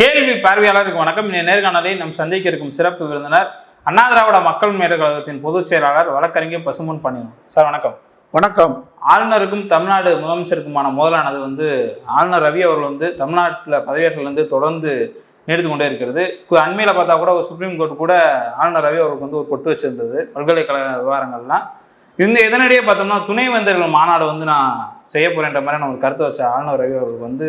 கேள்வி பார்வையாளருக்கு வணக்கம். இந்த நேர்காணலில் நம் சந்திக்க இருக்கும் சிறப்பு விருந்தினர் அண்ணா திராவிட மக்கள் முன்னேற்ற கழகத்தின் பொதுச் செயலாளர் வழக்கறிஞர் பசுமன் பண்ணினோம் சார் வணக்கம். வணக்கம். ஆளுநருக்கும் தமிழ்நாடு முதலமைச்சருக்குமான மோதலானது வந்து ஆளுநர் ரவி அவர்கள் வந்து தமிழ்நாட்டில் பதவியேற்றில் இருந்து தொடர்ந்து நீடித்து கொண்டே இருக்கிறது. அண்மையில பார்த்தா கூட ஒரு சுப்ரீம் கோர்ட் கூட ஆளுநர் ரவி அவருக்கு வந்து ஒரு கொட்டு வச்சிருந்தது. பல்கலைக்கழக விவகாரங்கள்லாம். இந்த இதனிடையே பார்த்தோம்னா துணைவேந்தர்கள் மாநாடு வந்து நான் செய்ய போறேன்ற மாதிரியான ஒரு கருத்தை வச்ச ஆளுநர் ரவி அவர்கள் வந்து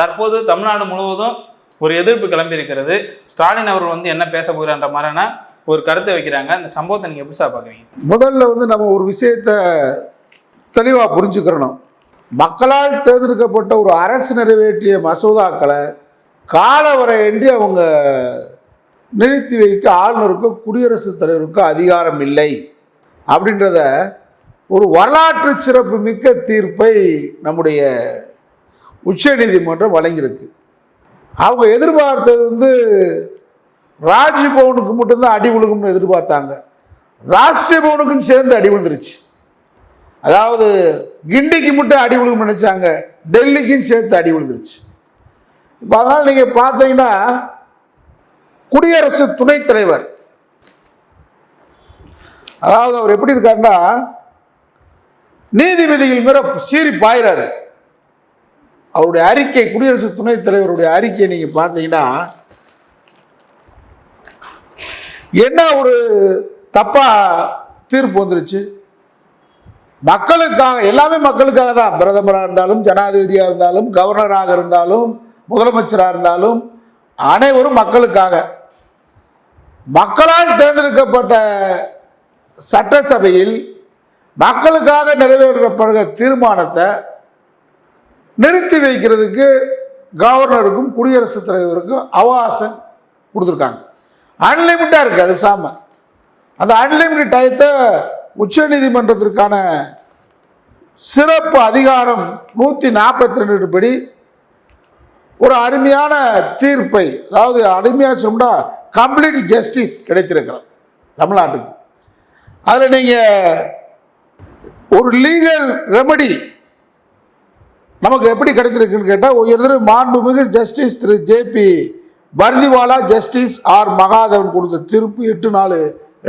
தற்போது தமிழ்நாடு முழுவதும் ஒரு எதிர்ப்பு கிளம்பியிருக்கிறது. ஸ்டாலின் அவர்கள் வந்து என்ன பேச போகிறான்ற மாதிரியான ஒரு கருத்தை வைக்கிறாங்க. அந்த சம்பவத்தை நீங்கள் எப்படி சார் பார்க்குறீங்க. முதல்ல வந்து நம்ம ஒரு விஷயத்தை தெளிவாக புரிஞ்சுக்கிறணும். மக்களால் தேர்ந்தெடுக்கப்பட்ட ஒரு அரசு நிறைவேற்றிய மசோதாக்களை காலவரையின்றி அவங்க நிறுத்தி வைக்க ஆளுநருக்கும் குடியரசுத் தலைவருக்கும் அதிகாரம் இல்லை. அப்படின்றத ஒரு வரலாற்று சிறப்பு மிக்க தீர்ப்பை நம்முடைய உச்சநீதிமன்றம் வழங்கியிருக்கு. அவங்க எதிர்பார்த்தது வந்து ராஜ்பவனுக்கு மட்டும்தான் அடி விழுகும்னு எதிர்பார்த்தாங்க. ராஷ்டிரபவனுக்கும் சேர்ந்து அடி விழுந்துருச்சு. அதாவது கிண்டிக்கு மட்டும் அடி விழுகும் நினைச்சாங்க. டெல்லிக்கும் சேர்த்து அடி விழுந்துருச்சு. இப்போ அதனால் நீங்கள் பார்த்தீங்கன்னா குடியரசு துணைத் தலைவர். அதாவது அவர் எப்படி இருக்காருன்னா நீதிபதிகள் மேல சீறி பாயிறாரு. அவருடைய அறிக்கை குடியரசு துணைத் தலைவருடைய அறிக்கையை நீங்கள் பார்த்தீங்கன்னா என்ன ஒரு தப்பா தீர்ப்பு வந்துருச்சு? மக்களுக்காக எல்லாமே மக்களுக்காக தான். பிரதமராக இருந்தாலும் ஜனாதிபதியாக இருந்தாலும் கவர்னராக இருந்தாலும் முதலமைச்சராக இருந்தாலும் அனைவரும் மக்களுக்காக. மக்களால் தேர்ந்தெடுக்கப்பட்ட சட்டசபையில் மக்களுக்காக நிறைவேற்றப்படுகிற தீர்மானத்தை நிறுத்தி வைக்கிறதுக்கு கவர்னருக்கும் குடியரசுத் தலைவருக்கும் அவகாசம் கொடுத்துருக்காங்க. அன்லிமிட்டாக இருக்குது அது சாம. அந்த அன்லிமிட் டயத்தை உச்சநீதிமன்றத்திற்கான சிறப்பு அதிகாரம் நூற்றி நாற்பத்தி ரெண்டு படி ஒரு அருமையான தீர்ப்பை அதாவது அருமையாக சொன்னா கம்ப்ளீட் ஜஸ்டிஸ் கிடைத்திருக்கிறது தமிழ்நாட்டுக்கு. அதில் நீங்கள் ஒரு லீகல் ரெமடி நமக்கு எப்படி கிடைச்சிருக்குன்னு கேட்டால் உயர்திரு மாண்புமிகு ஜஸ்டிஸ் திரு J B Pardiwala justice R Mahadevan கொடுத்த தீர்ப்பு எட்டு நாலு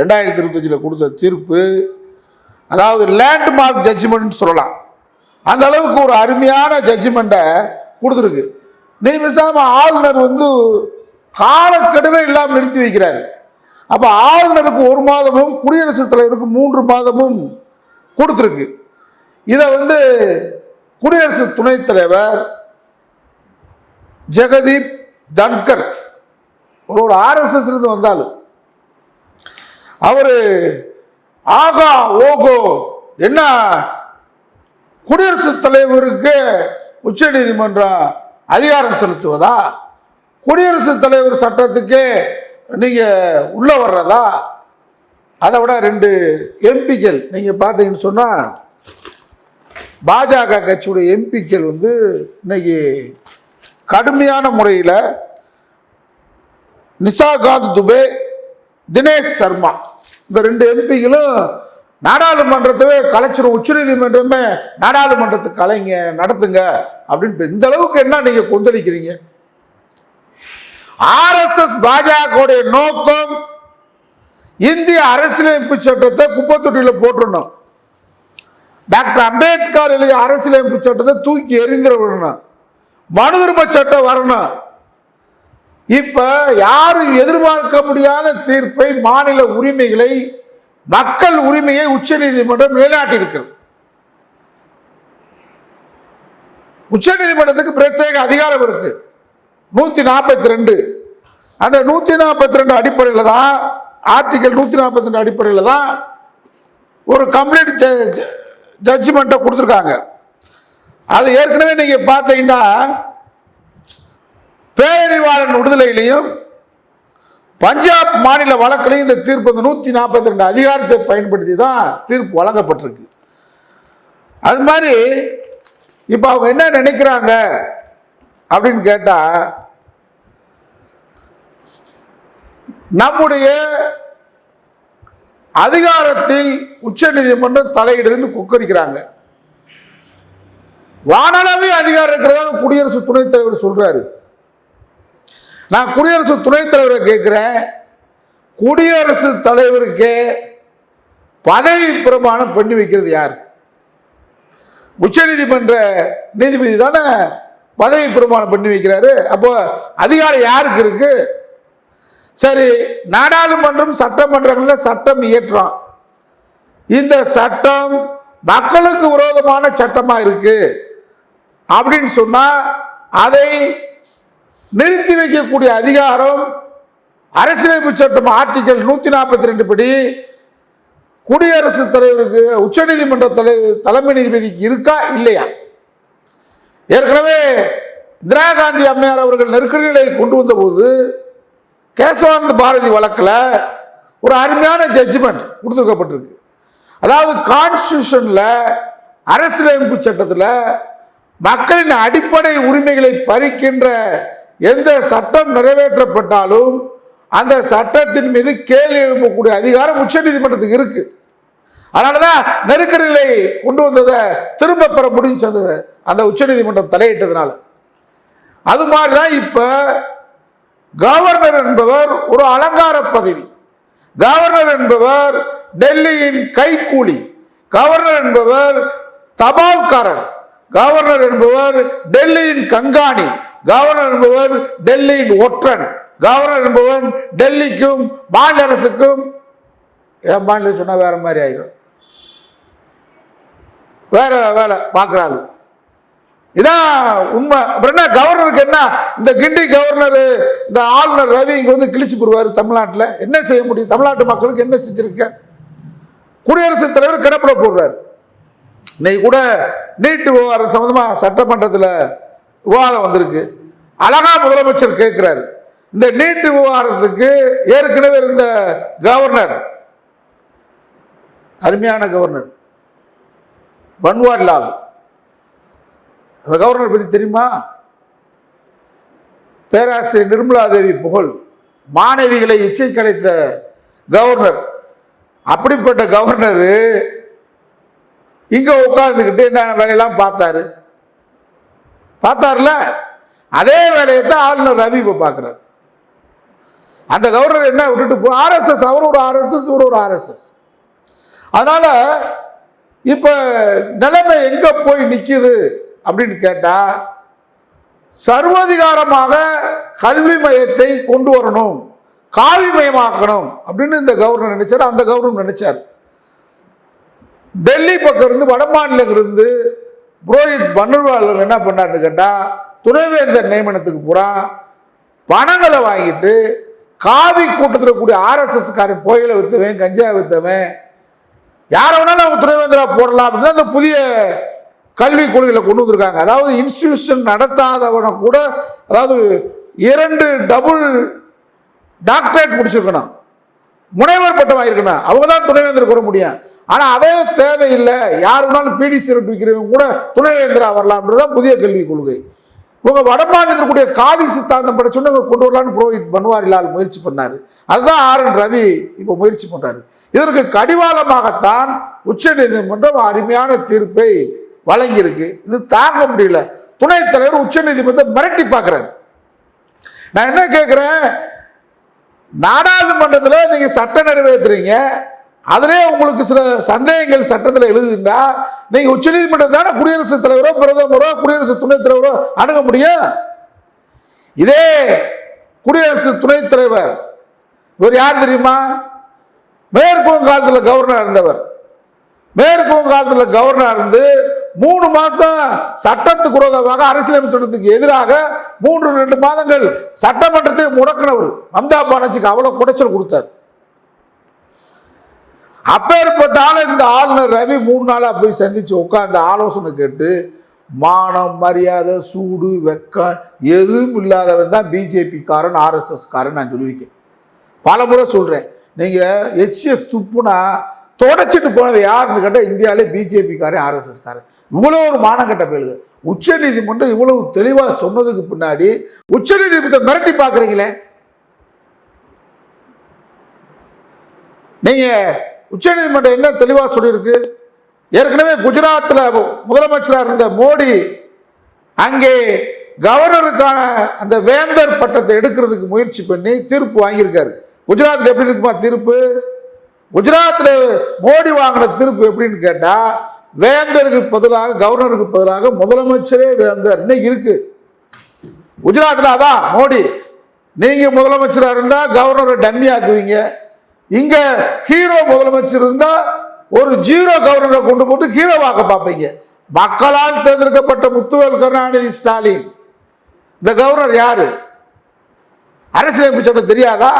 ரெண்டாயிரத்தி இருபத்தஞ்சில் கொடுத்த தீர்ப்பு. அதாவது லேண்ட்மார்க் ஜட்ஜ்மெண்ட் சொல்லலாம். அந்த அளவுக்கு ஒரு அருமையான ஜட்ஜ்மெண்ட்டை கொடுத்துருக்கு. நீ பேசாம ஆளுநர் வந்து காலக்கெடுவே இல்லாமல் நிறுத்தி வைக்கிறாரு. அப்போ ஆளுநருக்கு ஒரு மாதமும் குடியரசுத் தலைவருக்கு மூன்று மாதமும் கொடுத்துருக்கு. இதை வந்து குடியரசு துணைத் தலைவர் ஜெகதீப் தன்கர். ஒரு ஒரு ஆர்எஸ்எஸ் இருந்து வந்தாலும் அவர் ஆகா ஓகோ என்ன குடியரசுத் தலைவருக்கு உச்சநீதிமன்றம் அதிகாரம் செலுத்துவதா? குடியரசுத் தலைவர் சட்டத்துக்கே நீங்க உள்ள வர்றதா? அதை விட ரெண்டு எம்பிக்கள் நீங்க பார்த்தீங்கன்னு சொன்னா பாஜக கட்சியுடைய எம்பிக்கள் வந்து இன்னைக்கு கடுமையான முறையில் நிஷாகாந்த் துபே தினேஷ் சர்மா இந்த ரெண்டு எம்பிகளும் நாடாளுமன்றத்தவே கலைச்சிரும். உச்சநீதிமன்றமே நாடாளுமன்றத்தை கலைங்க நடத்துங்க அப்படின்ட்டு இந்த அளவுக்கு என்ன நீங்க கொந்தளிக்கிறீங்க? ஆர்எஸ்எஸ் பாஜகவுடைய நோக்கம் இந்திய அரசியலமைப்பு சட்டத்தை குப்பத்தொட்டியில் போட்டுடணும் டாக்டர் அம்பேத்கர் எழுதிய அரசியலமைப்பு சட்டத்தை தூக்கி எரிந்துட விடணும். மனுதர்ம சட்டம் வரணும். இப்ப யாரும் எதிர்பார்க்க முடியாத தீர்ப்பை மாநில உரிமைகளை மக்கள் உரிமையை உச்சநீதிமன்றம் நிலைநாட்டியிருக்கிறது உச்சநீதிமன்றத்துக்கு பிரத்யேக அதிகாரம் இருக்கு. நூத்தி நாற்பத்தி ரெண்டு அந்த நூத்தி நாற்பத்தி ரெண்டு அடிப்படையில் தான் ஆர்டிகல் நூத்தி நாற்பத்தி ரெண்டு அடிப்படையில் தான் ஒரு கம்ப்ளைண்ட் ஜட்ஜ்மெண்ட்டை கொடுத்துருக்காங்க. அது ஏற்கனவே நீங்கள் பார்த்தீங்கன்னா பேரறிவாளன் விடுதலையிலையும் பஞ்சாப் மாநில வழக்கிலையும் இந்த தீர்ப்பு வந்து நூற்றி நாற்பத்தி ரெண்டு அதிகாரத்தை பயன்படுத்தி தான் தீர்ப்பு வழங்கப்பட்டிருக்கு. அது மாதிரி இப்போ அவங்க என்ன நினைக்கிறாங்க அப்படின்னு கேட்டால் நம்முடைய அதிகாரத்தில் உச்சநீதிமன்றம் தலையிடுதுன்னு கொக்கரிக்கிறாங்க. வானளவே அதிகாரம் இருக்கிறதாக குடியரசு துணைத் தலைவர் சொல்றாரு. நான் குடியரசு துணைத் தலைவரை கேட்கிறேன். குடியரசு தலைவருக்கே பதவி பிரமாணம் பண்ணி வைக்கிறது யார்? உச்சநீதிமன்ற நீதிபதி தானே பதவி பிரமாணம் பண்ணி வைக்கிறாரு. அப்போ அதிகாரம் யாருக்கு இருக்கு? சரி நாடாளுமன்றம் சட்டமன்றங்களில் சட்டம் இயற்றும். இந்த சட்டம் மக்களுக்கு விரோதமான சட்டமாக இருக்கு. அப்படின்னு சொன்னால் அதை நிறுத்தி வைக்கக்கூடிய அதிகாரம் அரசியலமைப்பு சட்டம் ஆர்டிகல் நூற்றி நாற்பத்தி ரெண்டு படி குடியரசுத் தலைவருக்கு உச்சநீதிமன்ற தலை தலைமை நீதிபதிக்கு இருக்கா இல்லையா? ஏற்கனவே இந்திரா காந்தி அம்மையார் அவர்கள் நெருக்கடிகளை கொண்டு வந்தபோது கேசவானந்த பாரதி வழக்கில் ஒரு அருமையான ஜட்ஜ்மெண்ட் கொடுத்துருக்கப்பட்டிருக்கு. அதாவது கான்ஸ்டியூஷனில் அரசியலமைப்பு சட்டத்தில் மக்களின் அடிப்படை உரிமைகளை பறிக்கின்ற எந்த சட்டம் நிறைவேற்றப்பட்டாலும் அந்த சட்டத்தின் மீது கேள்வி எழுப்பக்கூடிய அதிகாரம் உச்சநீதிமன்றத்துக்கு இருக்கு. அதனாலதான் நெருக்கடிகளை கொண்டு வந்ததை திரும்ப பெற முடிஞ்சது அந்த உச்சநீதிமன்றம் தலையிட்டதுனால. அது மாதிரி தான் இப்போ கவர்னர் என்பவர் ஒரு அலங்கார பதவி. கவர்னர் என்பவர் டெல்லியின் கைக்கூலி. கவர்னர் என்பவர் தபால்காரர். கவர்னர் என்பவர் டெல்லியின் கங்காணி. கவர்னர் என்பவர் டெல்லியின் ஒற்றன். கவர்னர் என்பவன் டெல்லிக்கும் மாநில அரசுக்கும் என் மாநில சொன்னால் வேற மாதிரி ஆயிரும். வேற வேலை பார்க்குறாரு இதான் உண்மை. அப்புறம் என்ன கவர்னருக்கு என்ன? இந்த கிண்டி கவர்னர் இந்த ஆளுநர் ரவி இங்க வந்து கிழிச்சு போடுவார் தமிழ்நாட்டில். என்ன செய்ய முடியும்? தமிழ்நாட்டு மக்களுக்கு என்ன செஞ்சிருக்க? குடியரசுத் தலைவர் கிடப்பிட போடுறாரு. இன்னைக்கு கூட நீட்டு விவகாரம் சம்மந்தமாக சட்டமன்றத்தில் விவாதம் வந்திருக்கு. அழகா முதலமைச்சர் கேட்கிறாரு இந்த நீட்டு விவகாரத்துக்கு ஏற்கனவே இருந்த கவர்னர் அருமையான கவர்னர் பன்வாரிலால். அந்த கவர்னர் பற்றி தெரியுமா? பேராசிரியர் நிர்மலா தேவி புகழ் மாணவிகளை இச்சை கலைத்த கவர்னர். அப்படிப்பட்ட கவர்னர் இங்கே உட்காந்துக்கிட்டு என்ன வேலையெல்லாம் பார்த்தாரு? பார்த்தார்ல? அதே வேலையை தான் ஆளுநர் ரவி இப்போ பார்க்குறாரு. அந்த கவர்னர் என்ன விட்டுட்டு போ ஆர்எஸ்எஸ் அவர் ஒரு ஆர்எஸ்எஸ் இவர் ஒரு ஆர்எஸ்எஸ். அதனால் இப்போ நிலைமை எங்கே போய் நிற்கிது அப்படின்னு கேட்டால் சர்வதிகாரமாக கல்வி மையத்தை கொண்டு வரணும் காவி மயமாக்கணும் அப்படின்னு இந்த கவர்னர் நினைச்சார். அந்த கவர்னர் நினைச்சார். டெல்லி பக்கம் இருந்து வட மாநிலங்கிருந்து புரோஹித் பன்னுவாளர் என்ன பண்ணாருன்னு கேட்டால் துணைவேந்தர் நியமனத்துக்கு பூரா பணங்களை வாங்கிட்டு காவி கூட்டத்தில் கூடிய ஆர்எஸ்எஸ் காரன் புயலை வித்தவன் கஞ்சா வித்தவன் யாரை வேணாலும் அவங்க துணைவேந்தராக போடலாம் அப்படின்னு அந்த புதிய கல்வி கொள்கையில் கொண்டு வந்திருக்காங்க. அதாவது இன்ஸ்டிடியூஷன் நடத்தாதவனை கூட அதாவது இரண்டு டபுள் டாக்டரேட் முடிச்சிருக்கணும். முனைவர் பட்டம் வாங்கியிருக்கணும் அவங்க தான் துணைவேந்தர் கூற முடியும். ஆனால் அதே தேவையில்லை. யார் வேணாலும் பிடி சிரட் விற்கிறவங்க கூட துணைவேந்தரா வரலாம்ன்றது தான் புதிய கல்விக் கொள்கை. இவங்க வடமாநிலத்தில் கூடிய காவி சித்தாந்தம் பட சொன்னவங்க கொண்டு வரலான்னு புரோஹித் பன்வாரிலால் முயற்சி பண்ணாரு. அதுதான் ஆர் என் ரவி இப்போ முயற்சி பண்ணுறாரு இதற்கு கடிவாளமாகத்தான் உச்சநீதிமன்றம் அருமையான தீர்ப்பை வழங்கியிருக்கு. இது தாங்க முடியல. துணைத் தலைவர் உச்சநீதிமன்றத்தை மிரட்டி பார்க்குறாரு. நான் என்ன கேட்குறேன் நாடாளுமன்றத்தில் நீங்கள் சட்டம் நிறைவேற்றுறீங்க அதிலே உங்களுக்கு சில சந்தேகங்கள் சட்டத்தில் எழுதுனா நீங்கள் உச்சநீதிமன்றம் தானே குடியரசுத் தலைவரோ பிரதமரோ குடியரசு துணைத் தலைவரோ அணுக முடியும்? இதே குடியரசு துணைத் தலைவர் இவர் யார் தெரியுமா? மேற்கு வங்காளத்தில் கவர்னர் இருந்தவர். மேற்கு வங்காளத்தில் கவர்னர் இருந்து மூணு மாசம் சட்டத்துக்கு விரோதமாக அரசியலமைப்பு சட்டத்துக்கு எதிராக மூன்று ரெண்டு மாதங்கள் சட்டமன்றத்தை முடக்கினவர் மம்தா பானர்ஜிக்கு அவ்வளவு குடைச்சல் கொடுத்தார். அப்பேற்பட்ட ஆளை இந்த ஆளுநர் ரவி மூணு நாளாக போய் சந்திச்சு உட்காந்து ஆலோசனை கேட்டு மானம் மரியாதை சூடு வெக்கம் எதுவும் இல்லாதவன் தான் பிஜேபி காரன் ஆர்எஸ்எஸ் காரன் நான் சொல்லியிருக்கேன். பல முறை சொல்கிறேன் நீங்கள் எச்சிய துப்புனா தொடச்சிட்டு போனது யாருன்னு கேட்டால் இந்தியாவிலே பிஜேபி காரன் ஆர்எஸ்எஸ் காரன் இவ்வளோ ஒரு மானங்கட்ட பேலுது உச்ச நீதிமன்றம் இவ்வளவு தெளிவாக சொன்னதுக்கு பின்னாடி உச்ச நீதிமன்றத்தை மிரட்டி பார்க்குறீங்களே? நீங்க உச்சநீதிமன்றம் என்ன தெளிவாக சொல்லியிருக்கு? ஏற்கனவே குஜராத்தில் முதலமைச்சராக இருந்த மோடி அங்கே கவர்னருக்கான அந்த வேந்தர் பட்டத்தை எடுக்கிறதுக்கு முயற்சி பண்ணி தீர்ப்பு வாங்கியிருக்காரு. குஜராத்தில் எப்படி இருக்குமா தீர்ப்பு? குஜராத்தில் மோடி வாங்கின தீர்ப்பு எப்படின்னு கேட்டால் வேந்தருக்கு பதிலாக கவர்னருக்கு பதிலாக முதலமைச்சரே வேந்தர். இன்னைக்கு இருக்கு. குஜராத்தில் அதான் மோடி. நீங்க முதலமைச்சராக இருந்தா கவர்னரை டம்மி ஆக்குவீங்க. இங்க ஹீரோ முதலமைச்சர் இருந்தா ஒரு ஜீரோ கவர்னரை கொண்டு போட்டு ஹீரோவாக்க பார்ப்பீங்க. மக்களால் தேர்ந்தெடுக்கப்பட்ட முத்துவேல் கருணாநிதி ஸ்டாலின். இந்த கவர்னர் யாரு? அரசியலமைப்பு சட்டம் தெரியாதா?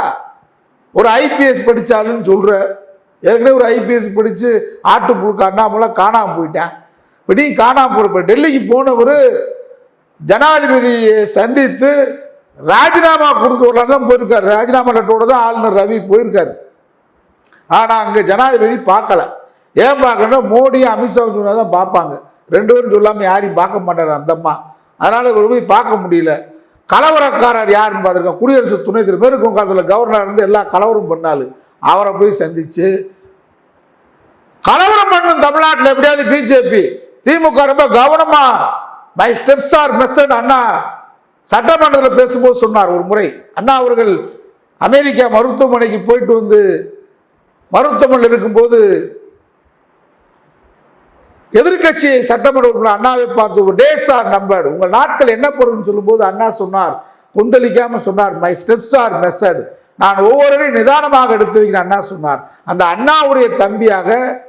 ஒரு ஐபிஎஸ் படிச்சாலுன்னு சொல்ற ஏற்கனவே ஒரு ஐபிஎஸ் படித்து ஆட்டு புழுக்க அண்ணாமலை காணாமல் போயிட்டேன். இப்படி நீ காணாம டெல்லிக்கு போனவர் ஜனாதிபதியை சந்தித்து ராஜினாமா கொடுக்க வரலான்னு தான் போயிருக்காரு. ராஜினாமா லெட்டரோட தான் ஆளுநர் ரவி போயிருக்காரு. ஆனால் அங்கே ஜனாதிபதி பார்க்கல. ஏன் பார்க்கணும் மோடியும் அமித்ஷாவும் சொன்னால் தான் பார்ப்பாங்க. ரெண்டு பேரும் சொல்லாமல் யாரையும் பார்க்க மாட்டார் அந்த அம்மா. அதனால் இவர் போய் பார்க்க முடியல. கலவரக்காரர் யாருன்னு பார்த்துருக்கோம் குடியரசு துணைத் தலைவர். மேற்கும் காலத்தில் கவர்னர் இருந்து எல்லா கலவரம் பண்ணாலும் அவரை போய் சந்திச்சு கலவரம் பண்ணும் தமிழ்நாட்டில் எப்படியாவது பிஜேபி திமுக ரொம்ப கவனமா my steps are measured Anna சட்டமன்றத்தில் பேசும்போது சொன்னார் ஒரு முறை. அண்ணா அவர்கள் அமெரிக்கா மருத்துவமனைக்கு போயிட்டு வந்து மருத்துவமனையில் இருக்கும்போது எதிர்க்கட்சி சட்டமன்ற உறுப்பினர் அண்ணாவை பார்த்து ஒரு டேஸ் ஆர் நம்பர் உங்கள் நாட்கள் என்ன பொருள்னு சொல்லும்போது அண்ணா சொன்னார் கொந்தளிக்காமல் சொன்னார் மை ஸ்டெப்ஸ் ஆர் மெசட் நான் ஒவ்வொருவரையும் நிதானமாக எடுத்து வைக்கிறேன். அண்ணா சொன்னார். அந்த அண்ணாவுடைய தம்பியாக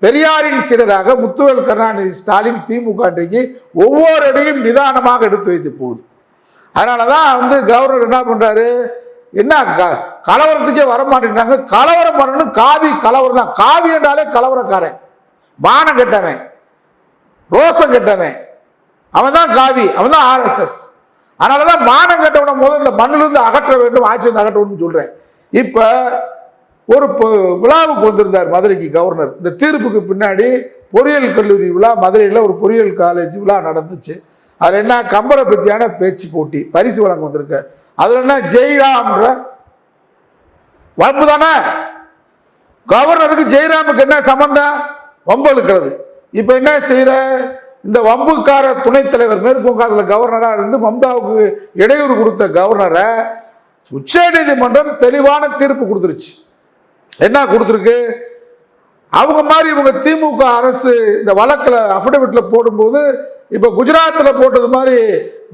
பெரியாரின் சீடராக முத்துவேல் கருணாநிதி ஸ்டாலின் திமுக இன்றைக்கு ஒவ்வொரு அடியும் நிதானமாக எடுத்து வைத்து போகுது. அதனால தான் வந்து கவர்னர் என்ன பண்ணுறாரு என்ன க- கலவரத்துக்கே வரமாட்டேன்றாங்க. கலவரம் பண்ணணும். காவி கலவரம் தான். காவி என்றாலே கலவரக்காரன். வானம் கெட்டவன். ரோசம் கெட்டவன். அவன் தான் காவி அவன் தான் ஆர்எஸ்எஸ் அதனால தான் மானம் கெட்டவனை முதல்ல மண்ணிலிருந்து அகற்ற வேண்டும் ஆட்சியிலிருந்து அகற்றணும்னு சொல்கிறேன் இப்போ ஒரு பொ- விழாவுக்கு வந்திருந்தார் மதுரைக்கு கவர்னர். இந்த தீர்ப்புக்கு பின்னாடி பொறியியல் கல்லூரி விழா மதுரையில் ஒரு பொறியியல் காலேஜ் விழா நடந்துச்சு. அதில் என்ன கம்பரை பற்றியான பேச்சு போட்டி பரிசு வழங்க வந்திருக்க. அதில் என்ன ஜெய்ராம்ன்ற வம்பு தானே கவர்னருக்கு ஜெய்ராமுக்கு என்ன சம்பந்தம்? வம்பு இழுக்கிறது. இப்போ என்ன செய்கிற இந்த வம்புக்கார துணைத் தலைவர் மேற்கு வங்காளத்தில் கவர்னராக இருந்து மம்தாவுக்கு இடையூறு கொடுத்த கவர்னரை உச்சநீதிமன்றம் தெளிவான தீர்ப்பு கொடுத்துருச்சு. என்ன கொடுத்துருக்கு? அவங்க மாதிரி இவங்க திமுக அரசு இந்த வழக்கில் அஃபிடவிட்டில் போடும்போது இப்போ குஜராத்தில் போட்டது மாதிரி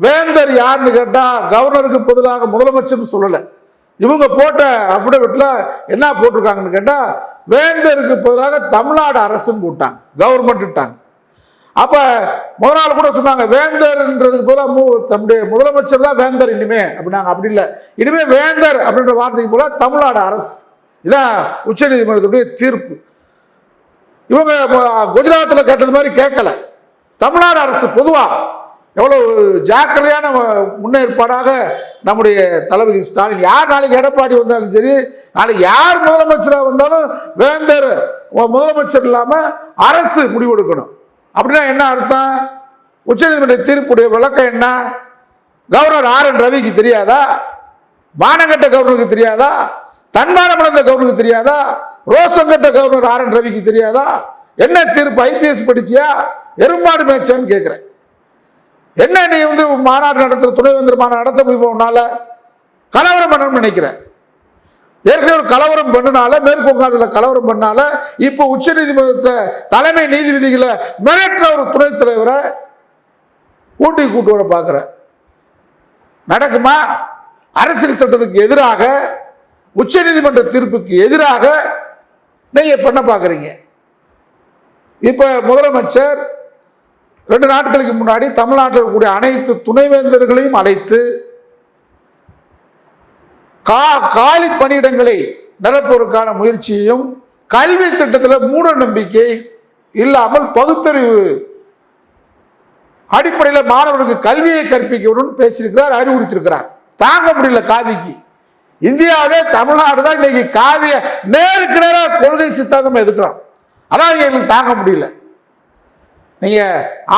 வேந்தர் யாருன்னு கேட்டால் கவர்னருக்கு பதிலாக முதலமைச்சர்னு சொல்லலை. இவங்க போட்ட அஃபிடவிட்டில் என்ன போட்டிருக்காங்கன்னு கேட்டால் வேந்தருக்கு பதிலாக தமிழ்நாடு அரசுன்னு போட்டாங்க கவர்மெண்ட்டுட்டாங்க அப்போ முத நாள் கூட சொன்னாங்க வேந்தர்ன்றதுக்கு போல மு தம்முடைய முதலமைச்சர் தான் வேந்தர் இனிமே. அப்படின்னாங்க. அப்படி இல்லை. இனிமே வேந்தர் அப்படின்ற வார்த்தைக்கு போல தமிழ்நாடு அரசு. இதான் உச்சநீதிமன்றத்துடைய தீர்ப்பு. இவங்க குஜராத்தில் கேட்டது மாதிரி கேட்கல. தமிழ்நாடு அரசு பொதுவாக எவ்வளோ ஜாக்கிரதையான முன்னேற்பாடாக நம்முடைய தளபதி ஸ்டாலின் யார் நாளைக்கு எடப்பாடி வந்தாலும் சரி நாளைக்கு யார் முதலமைச்சராக வந்தாலும் வேந்தர் முதலமைச்சர் இல்லாமல் அரசு முடிவெடுக்கணும். அப்படின்னா என்ன அர்த்தம்? உச்சநீதிமன்ற தீர்ப்புடைய விளக்கம் என்ன? கவர்னர் ஆர் என் ரவிக்கு தெரியாதா? மானங்கட்ட கவர்னருக்கு தெரியாதா? தன்மானம் அடைந்த கவர்னருக்கு தெரியாதா? ரோசங்கட்ட கவர்னர் ஆர் என் ரவிக்கு தெரியாதா? என்ன தீர்ப்பு? ஐபிஎஸ் படிச்சியா? எருமாடு மேய்ச்சான்னு கேட்குறேன் என்ன நீ வந்து மாநாடு நடத்துகிற துணைவேந்தர் மாநாடு நடத்த முடியுமா உன்னால? கலவரம் பண்ணணும்னு நினைக்கிறேன். ஏற்கனவே ஒரு கலவரம் பண்ணனால மேற்கு வங்காளத்தில் கலவரம் பண்ணால இப்போ உச்ச நீதிமன்றத்தை தலைமை நீதிபதிகளை மிரட்டுற ஒரு துணைத் தலைவரை ஊட்டி கூட்டு வர பார்க்குற நடக்குமா? அரசியல் சட்டத்துக்கு எதிராக உச்சநீதிமன்ற தீர்ப்புக்கு எதிராக நீங்கள் பண்ண பார்க்குறீங்க? இப்போ முதலமைச்சர் ரெண்டு நாட்களுக்கு முன்னாடி தமிழ்நாட்டில் இருக்கக்கூடிய அனைத்து துணைவேந்தர்களையும் அழைத்து கா காலி பணியிடங்களை நிரப்புவதற்கான முயற்சியையும் கல்வி திட்டத்தில் மூட நம்பிக்கை இல்லாமல் பகுத்தறிவு அடிப்படையில் மாணவர்களுக்கு கல்வியை கற்பிக்கணும்னு பேசியிருக்கிறார் அறிவுறுத்திருக்கிறார் தாங்க முடியல காவிக்கு. இந்தியாவிலே தமிழ்நாடு தான் இன்னைக்கு காவிய நேருக்கு நேராக கொள்கை சித்தாந்தம் எதுக்குறோம். அதான் எங்களுக்கு தாங்க முடியல. நீங்க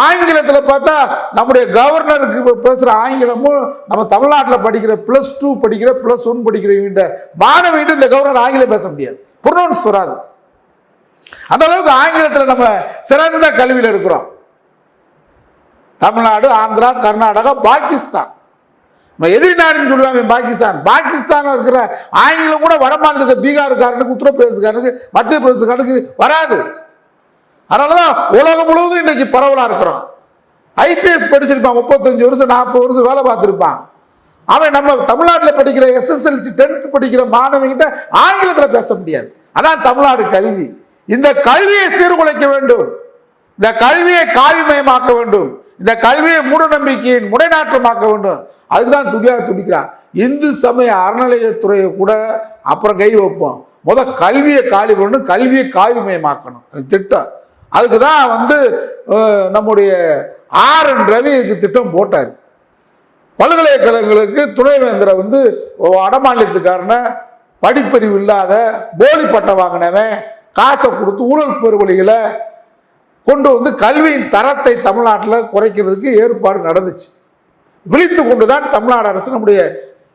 ஆங்கிலத்தில் பார்த்தா நம்முடைய கவர்னருக்கு பேசுகிற ஆங்கிலமும் நம்ம தமிழ்நாட்டில் படிக்கிற ப்ளஸ் டூ படிக்கிற ப்ளஸ் ஒன் படிக்கிற மாணவிட்டு இந்த கவர்னர் ஆங்கிலம் பேச முடியாது. ப்ரொனவுன்ஸ் வராது. அந்த அளவுக்கு ஆங்கிலத்தில் நம்ம சிறந்த கல்வியில் இருக்கிறோம். தமிழ்நாடு ஆந்திரா கர்நாடகா பாகிஸ்தான். நம்ம எதிரி நாடுன்னு சொல்லுவாங்க பாகிஸ்தான். பாகிஸ்தானில் இருக்கிற ஆங்கிலம் கூட வட மாநிலத்துக்கு பீகாருக்காரனுக்கு உத்தரப்பிரதேசக்காரனுக்கு மத்திய பிரதேசக்காரனுக்கு வராது. அதனாலதான் உலகம் முழுவதும் இன்னைக்கு பரவலாக இருக்கிறோம். ஐபிஎஸ் படிச்சிருப்பான் முப்பத்தஞ்சு வருஷம் நாற்பது வருஷம் வேலை பார்த்துருப்பான். அவன் நம்ம தமிழ்நாட்டில் படிக்கிற எஸ்எஸ்எல்சி டென்த் படிக்கிற மாணவங்கிட்ட ஆங்கிலத்தில் பேச முடியாது. அதான் தமிழ்நாடு கல்வி. இந்த கல்வியை சீர்குலைக்க வேண்டும். இந்த கல்வியை காவிமயமாக்க வேண்டும். இந்த கல்வியை மூட நம்பிக்கையின் முடைநாற்றமாக்க வேண்டும். அதுக்கு தான் துடியாக துடிக்கிறான். இந்து சமய அறநிலையத்துறையை கூட அப்புறம் கை வைப்போம். முத கல்வியை காலி பண்ணணும் கல்வியை காவிமயமாக்கணும். அது திட்டம். அதுக்கு தான் வந்து நம்முடைய ஆர் என் ரவி இதுக்கு திட்டம் போட்டார். பல்கலைக்கழகங்களுக்கு துணைவேந்தரை வந்து வடமாநிலத்துக்காரன படிப்பறிவு இல்லாத போலி பட்டம் வாங்கினவன் காசை கொடுத்து ஊழல் பெருவழிகளை கொண்டு வந்து கல்வியின் தரத்தை தமிழ்நாட்டில் குறைக்கிறதுக்கு ஏற்பாடு நடந்துச்சு. விழித்து கொண்டு தான் தமிழ்நாடு அரசு நம்முடைய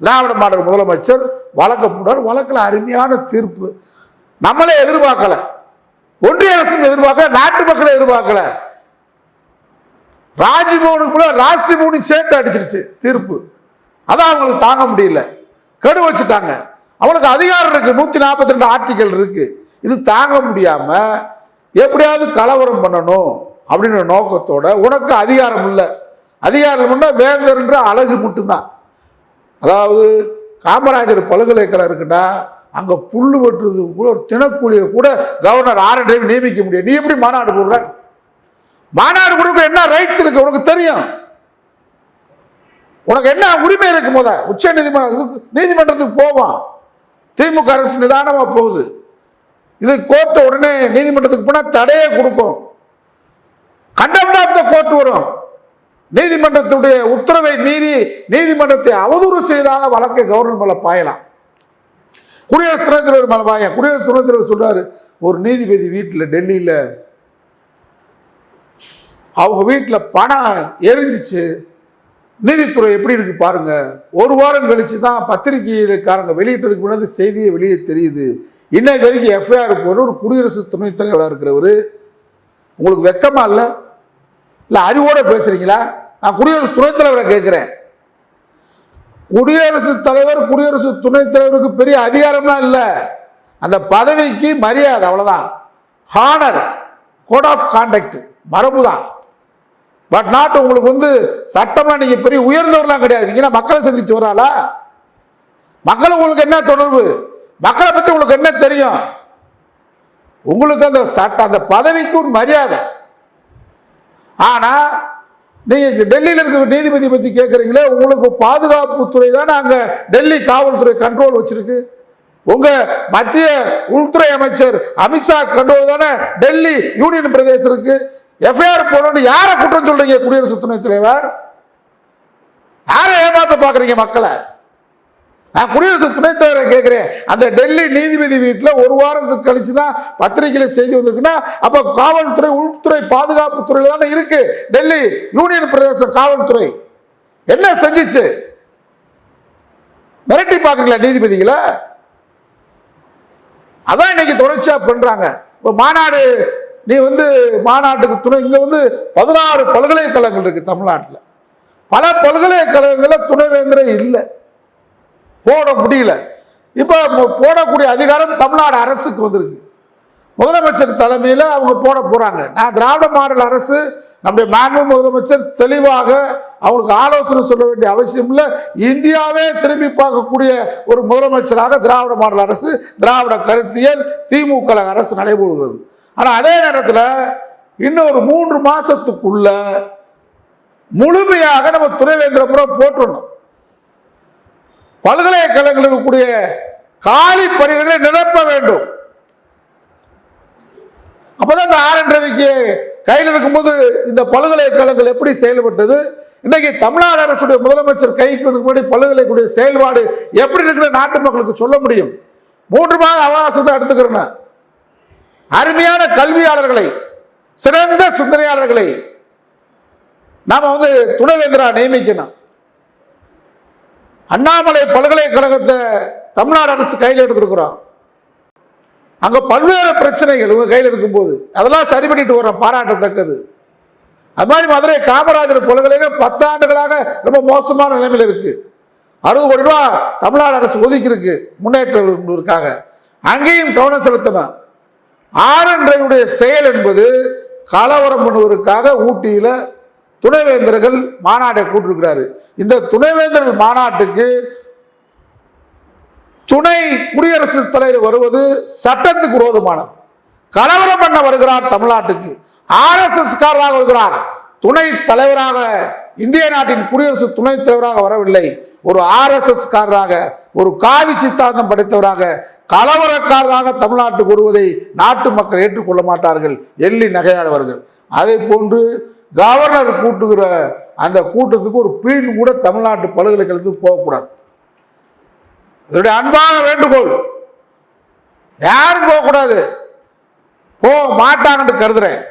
திராவிட மாடல் முதலமைச்சர் வழக்க போடார் வழக்கில் அருமையான தீர்ப்பு. நம்மளே எதிர்பார்க்கலை. ஒன்றிய அரசு எதிர்பார்க்கல நாட்டு மக்களை எதிர்பார்க்கல. ராஜ்மோகனுக்குள்ள ராசிமோகனி சேர்த்து அடிச்சிருச்சு தீர்ப்பு. அதான் அவங்களுக்கு தாங்க முடியல. கெடு வச்சுட்டாங்க. அவனுக்கு அதிகாரம் இருக்கு நூத்தி நாற்பத்தி ரெண்டு ஆர்டிக்கல் இருக்கு. இது தாங்க முடியாம எப்படியாவது கலவரம் பண்ணணும் அப்படின்ற நோக்கத்தோட உனக்கு அதிகாரம் இல்லை. அதிகாரம் இல்ல வேந்தர்ன்ற அழகு மட்டும்தான். அதாவது காமராஜர் பல்கலைக்கழகம் இருக்குன்னா அங்கே புல் வெட்டுறதுக்கு கூட ஒரு தினக்கூலியை கூட கவர்னர் ஆர் டைம் நியமிக்க முடியாது. நீ எப்படி மாநாடு போடுற? மாநாடு கொடுக்க என்ன ரைட்ஸ் இருக்கு? உனக்கு தெரியும். உனக்கு என்ன உரிமை இருக்கு முத? உச்ச நீதிமன்ற நீதிமன்றத்துக்கு போவான். திமுக அரசு நிதானமாக போகுது. இது கோர்ட்டு உடனே நீதிமன்றத்துக்கு போனால் தடையே கொடுக்கும். கண்டெம்ட் ஆஃப் த கோர்ட் வரும். நீதிமன்றத்துடைய உத்தரவை மீறி நீதிமன்றத்தை அவதூறு செய்தால வழக்கை கவர்னர் மேலே பாயலாம். குடியரசு துணைத் தலைவர் மேலே பாய குடியரசு துணைத் தலைவர் சொல்கிறாரு ஒரு நீதிபதி வீட்டில் டெல்லியில் அவங்க வீட்டில் பணம் எரிஞ்சிச்சு. நீதித்துறை எப்படி இருக்கு பாருங்க. ஒரு வாரம் கழிச்சு தான் பத்திரிகைக்காரங்க வெளியிட்டதுக்கு முன்னாடி செய்தியை வெளியே தெரியுது. இன்னைக்கு வரைக்கும் எஃப்ஐஆர் போகிற ஒரு குடியரசு துணைத் தலைவராக இருக்கிறவர் உங்களுக்கு வெக்கமா இல்லை? இல்லை அறிவோட பேசுறீங்களா? நான் குடியரசு துணைத் தலைவரை கேட்குறேன் குடியரசுத் தலைவர் குடியரசு துணைத் தலைவருக்கு பெரிய அதிகாரம்லாம் இல்லை. அந்த பதவிக்கு மரியாதை அவ்வளோதான் ஹானர் கோட் ஆஃப் கான்டக்ட் மரபு தான் பட் நாட் உங்களுக்கு வந்து சட்டம்லாம் நீங்கள் பெரிய உயர்ந்தவர்லாம் கிடையாது. நீங்கள் மக்களை சந்திச்சு வராளா? மக்கள் உங்களுக்கு என்ன தொடர்பு? மக்களை பற்றி உங்களுக்கு என்ன தெரியும்? உங்களுக்கு அந்த சட்ட அந்த பதவிக்கு ஒரு மரியாதை. ஆனால் நீங்கள் டெல்லியில் இருக்கிற நீதிபதி பற்றி கேட்குறீங்களே உங்களுக்கு பாதுகாப்பு துறை தானே அங்கே டெல்லி காவல்துறை கண்ட்ரோல் வச்சுருக்கு. உங்கள் மத்திய உள்துறை அமைச்சர் அமித்ஷா கண்ட்ரோல் தானே டெல்லி யூனியன் பிரதேசம் இருக்கு. எஃப்ஐஆர் போடணும்னு யாரை குற்றம் சொல்கிறீங்க குடியரசு துணைத் தலைவர்? யாரை ஏமாற்ற பார்க்குறீங்க மக்களை? நான் குடியரசு துணைத் தலைவரை கேட்குறேன். அந்த டெல்லி நீதிபதி வீட்டில் ஒரு வாரத்துக்கு கழிச்சு தான் பத்திரிகையில் செய்தி வந்திருக்குன்னா அப்போ காவல்துறை உள்துறை பாதுகாப்பு துறையில் தானே இருக்கு. டெல்லி யூனியன் பிரதேச காவல்துறை. என்ன செஞ்சிச்சு? மிரட்டி பார்க்குறீங்களா நீதிபதிகளை? அதான் இன்னைக்கு தொடர்ச்சியாக பண்ணுறாங்க இப்போ மாநாடு நீ வந்து மாநாட்டுக்கு துணை இங்கே வந்து பதினாறு பல்கலைக்கழகங்கள் இருக்குது தமிழ்நாட்டில். பல பல்கலைக்கழகங்களில் துணைவேந்தரே இல்லை. போட முடியல. இப்போ போடக்கூடிய அதிகாரம் தமிழ்நாடு அரசுக்கு வந்திருக்கு. முதலமைச்சர் தலைமையில் அவங்க போட போகிறாங்க நான் திராவிட மாடல் அரசு நம்முடைய மாண்பு முதலமைச்சர் தெளிவாக அவங்களுக்கு ஆலோசனை சொல்ல வேண்டிய அவசியம் இல்லை. இந்தியாவே திரும்பி பார்க்கக்கூடிய ஒரு முதலமைச்சராக திராவிட மாடல் அரசு திராவிட கருத்தியல் திமுக அரசு நடைபெறுகிறது. ஆனால் அதே நேரத்தில் இன்னும் ஒரு மூன்று மாதத்துக்குள்ள முழுமையாக நம்ம துணைவேந்திரபுரம் போட்டுடணும். பல்கலைக்கழகங்கள் இருக்கக்கூடிய காலி பணிகளை நிரப்ப வேண்டும். அப்பதான் இந்த ஆர் என் ரவிக்கு கையில் இருக்கும்போது இந்த பல்கலைக்கழகங்கள் எப்படி செயல்பட்டது? இன்னைக்கு தமிழ்நாடு அரசுடைய முதலமைச்சர் கைக்கு வந்து முன்னாடி பல்கலைக்கழக செயல்பாடு எப்படி இருக்கிற நாட்டு மக்களுக்கு சொல்ல முடியும். மூன்று மாத அவகாசத்தை எடுத்துக்கிறேன் அருமையான கல்வியாளர்களை சிறந்த சிந்தனையாளர்களை நாம் வந்து துணைவேந்தரா நியமிக்கணும். அண்ணாமலை பல்கலைக்கழகத்தை தமிழ்நாடு அரசு கையில் எடுத்திருக்கிறோம் அங்கே பல்வேறு பிரச்சனைகள் உங்கள் கையில் இருக்கும்போது. அதெல்லாம் சரி பண்ணிட்டு வரோம் பாராட்டத்தக்கது. அது மாதிரி மதுரை காமராஜர் பல்கலைக்கழகம் பத்தாண்டுகளாக ரொம்ப மோசமான நிலைமையில் இருக்குது அறுபது கோடி ரூபா தமிழ்நாடு அரசு ஒதுக்கியிருக்கு முன்னேற்றத்திற்காக அங்கேயும் கவனம் செலுத்தணும் ஆரன்றையுடைய செயல் என்பது கலவரம் பண்ணுவதற்காக ஊட்டியில் துணைவேந்தர்கள் மாநாட்டை கூட்டிருக்கிறாரு. இந்த துணைவேந்தர்கள் மாநாட்டுக்கு துணை குடியரசுத் தலைவர் வருவது சட்டத்துக்கு விரோதமானது. கலவரம் பண்ண வருகிறார் தமிழ்நாட்டுக்கு. ஆர்எஸ்எஸ் காரராக வருகிறார். துணை தலைவராக இந்திய நாட்டின் குடியரசு துணைத் தலைவராக வரவில்லை. ஒரு ஆர்எஸ்எஸ் காரராக ஒரு காவி சித்தாந்தம் படைத்தவராக கலவரக்காரராக தமிழ்நாட்டுக்கு வருவதை நாட்டு மக்கள் ஏற்றுக்கொள்ள மாட்டார்கள். எள்ளி நகையாடுவார்கள் அதே போன்று கவர்னர் கூட்டுகிற அந்த கூட்டத்துக்கு ஒரு பீன் கூட தமிழ்நாட்டு பல்கலைக்கழகத்துக்கு போகக்கூடாது. இதனுடைய அன்பான வேண்டுகோள். யாரும் போகக்கூடாது. போக மாட்டாங்கன்னு கருதுறேன்.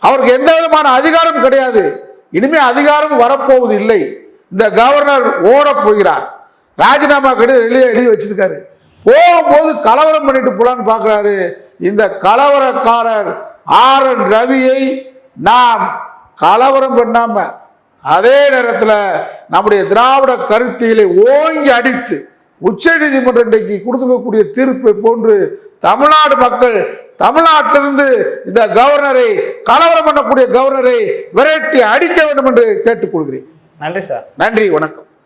அவருக்கு எந்த விதமான அதிகாரம் கிடையாது. இனிமே அதிகாரம் வரப்போவது இல்லை. இந்த கவர்னர் ஓடப் போகிறார். ராஜினாமா கடிதம் வெளியே எழுதி வச்சிருக்காரு. போகும்போது கலவரம் பண்ணிட்டு போலான்னு பார்க்குறாரு. இந்த கலவரக்காரர் ஆர் என் ரவியை நாம் கலவரம் பண்ணாம அதே நேரத்தில் நம்முடைய திராவிட கருத்தியலை ஓங்கி அடித்து உச்ச நீதிமன்றம் இன்றைக்கு கொடுத்துக்கக்கூடிய தீர்ப்பை போன்று தமிழ்நாடு மக்கள் தமிழ்நாட்டிலிருந்து இந்த கவர்னரை கலவரம் பண்ணக்கூடிய கவர்னரை விரட்டி அடிக்க வேண்டும் என்று கேட்டுக்கொள்கிறேன். நன்றி சார். நன்றி வணக்கம்.